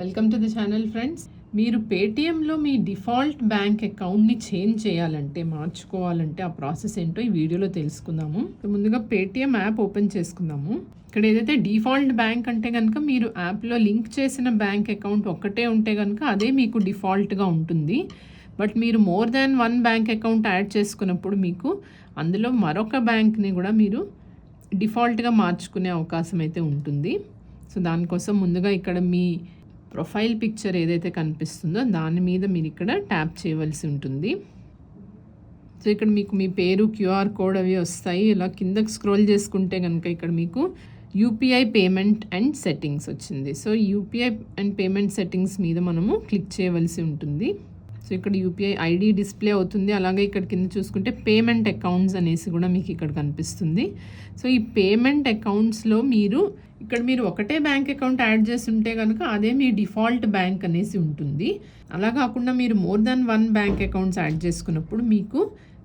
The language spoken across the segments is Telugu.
Welcome to the channel friends మీరు పేటిఎంలో మీ డిఫాల్ట్ బ్యాంక్ అకౌంట్ని చేంజ్ చేయాలంటే మార్చుకోవాలంటే ఆ ప్రాసెస్ ఏంటో ఈ వీడియోలో తెలుసుకుందాము. ముందుగా పేటిఎం యాప్ ఓపెన్ చేసుకుందాము. ఇక్కడ ఏదైతే డిఫాల్ట్ బ్యాంక్ అంటే కనుక మీరు యాప్లో లింక్ చేసిన బ్యాంక్ అకౌంట్ ఒక్కటే ఉంటే కనుక అదే మీకు డిఫాల్ట్గా ఉంటుంది. బట్ మీరు more than one bank account add చేసుకున్నప్పుడు మీకు అందులో మరొక బ్యాంక్ని కూడా మీరు డిఫాల్ట్గా మార్చుకునే అవకాశం అయితే ఉంటుంది. సో దానికోసం ముందుగా ఇక్కడ మీ ప్రొఫైల్ పిక్చర్ ఏదైతే కనిపిస్తుందో దాని మీద మీరు ఇక్కడ ట్యాప్ చేయవలసి ఉంటుంది. సో ఇక్కడ మీకు మీ పేరు క్యూఆర్ కోడ్ అవి వస్తాయి. ఇలా కిందకు స్క్రోల్ చేసుకుంటే కనుక ఇక్కడ మీకు యూపీఐ పేమెంట్ అండ్ సెట్టింగ్స్ వచ్చింది. So UPI and payment settings మీద మనము క్లిక్ చేయవలసి ఉంటుంది. సో ఇక్కడ యూపీఐ ఐడి డిస్ప్లే అవుతుంది. అలాగే ఇక్కడ కింద చూసుకుంటే పేమెంట్ అకౌంట్స్ అనేసి కూడా మీకు ఇక్కడ కనిపిస్తుంది. సో ఈ పేమెంట్ అకౌంట్స్లో మీరు ఇక్కడ మీరు ఒకటే బ్యాంక్ అకౌంట్ యాడ్ చేసి ఉంటే కనుక అదే మీ డిఫాల్ట్ బ్యాంక్ అనేసి ఉంటుంది. అలా కాకుండా మీరు more than one bank accounts add చేసుకున్నప్పుడు మీకు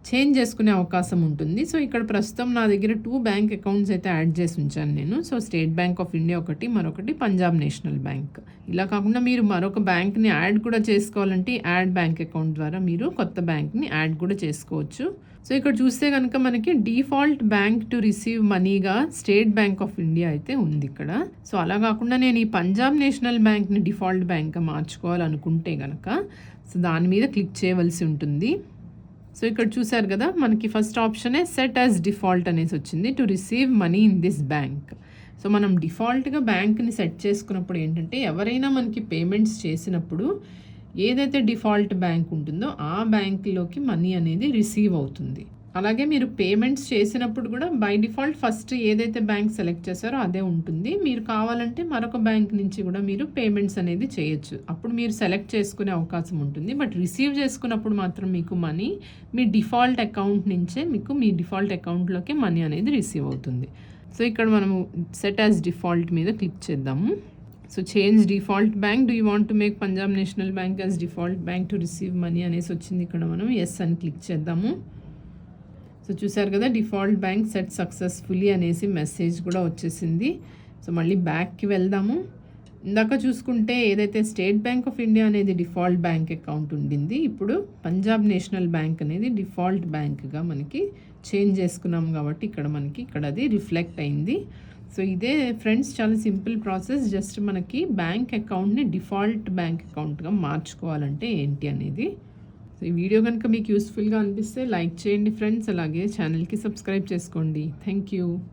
చేంజ్ చేసుకునే అవకాశం ఉంటుంది. సో ఇక్కడ ప్రస్తుతం నా దగ్గర టూ బ్యాంక్ అకౌంట్స్ అయితే యాడ్ చేసి ఉంచాను నేను. So State Bank of India ఒకటి మరొకటి పంజాబ్ నేషనల్ బ్యాంక్ ఇలా కాకుండా మీరు మరొక బ్యాంక్ని యాడ్ కూడా చేసుకోవాలంటే యాడ్ బ్యాంక్ అకౌంట్ ద్వారా మీరు కొత్త బ్యాంక్ని యాడ్ కూడా చేసుకోవచ్చు. సో ఇక్కడ చూస్తే కనుక మనకి డిఫాల్ట్ బ్యాంక్ టు రిసీవ్ మనీగా స్టేట్ బ్యాంక్ ఆఫ్ ఇండియా అయితే ఉంది ఇక్కడ. సో అలా కాకుండా నేను ఈ పంజాబ్ నేషనల్ బ్యాంక్ని డిఫాల్ట్ బ్యాంక్గా మార్చుకోవాలనుకుంటే కనుక సో దాని మీద క్లిక్ చేయవలసి ఉంటుంది. సో ఇక్కడ చూసారు కదా మనకి ఫస్ట్ ఆప్షనే సెట్ యాజ్ డిఫాల్ట్ అనేసి వచ్చింది. To receive money in this bank so మనం డిఫాల్ట్గా బ్యాంక్ని సెట్ చేసుకున్నప్పుడు ఏంటంటే ఎవరైనా మనకి పేమెంట్స్ చేసినప్పుడు ఏదైతే డిఫాల్ట్ బ్యాంక్ ఉంటుందో ఆ బ్యాంక్లోకి మనీ అనేది రిసీవ్ అవుతుంది. అలాగే మీరు పేమెంట్స్ చేసినప్పుడు కూడా బై డిఫాల్ట్ ఫస్ట్ ఏదైతే బ్యాంక్ సెలెక్ట్ చేశారో అదే ఉంటుంది. మీరు కావాలంటే మరొక బ్యాంక్ నుంచి కూడా మీరు పేమెంట్స్ అనేది చేయొచ్చు. అప్పుడు మీరు సెలెక్ట్ చేసుకునే అవకాశం ఉంటుంది. బట్ రిసీవ్ చేసుకున్నప్పుడు మాత్రం మీకు మనీ మీ డిఫాల్ట్ అకౌంట్ నుంచే మీకు మీ డిఫాల్ట్ అకౌంట్లోకి మనీ అనేది రిసీవ్ అవుతుంది. సో ఇక్కడ మనము సెట్ యాజ్ డిఫాల్ట్ మీద క్లిక్ చేద్దాము so change default bank. Do you want to make Punjab National Bank as default bank to receive money అనేసి వచ్చింది. ఇక్కడ మనం ఎస్ అని క్లిక్ చేద్దాము. సో చూసారు కదా డిఫాల్ట్ బ్యాంక్ సెట్ సక్సెస్ఫుల్లీ అనేసి మెసేజ్ కూడా వచ్చేసింది. సో మళ్ళీ బ్యాక్కి వెళ్దాము. ఇందాక చూసుకుంటే ఏదైతే స్టేట్ బ్యాంక్ ఆఫ్ ఇండియా అనేది డిఫాల్ట్ బ్యాంక్ అకౌంట్ ఉండింది ఇప్పుడు పంజాబ్ నేషనల్ బ్యాంక్ అనేది డిఫాల్ట్ బ్యాంక్గా మనకి చేంజ్ చేసుకున్నాం కాబట్టి ఇక్కడ మనకి ఇక్కడ అది రిఫ్లెక్ట్ అయింది. సో ఇదే ఫ్రెండ్స్ చాలా సింపుల్ ప్రాసెస్. జస్ట్ మనకి బ్యాంక్ అకౌంట్ని డిఫాల్ట్ బ్యాంక్ అకౌంట్గా మార్చుకోవాలంటే ఏంటి అనేది ఈ వీడియో కనుక మీకు యూస్ఫుల్గా అనిపిస్తే లైక్ చేయండి ఫ్రెండ్స్ అలాగే ఛానల్కి సబ్స్క్రైబ్ చేసుకోండి. Thank you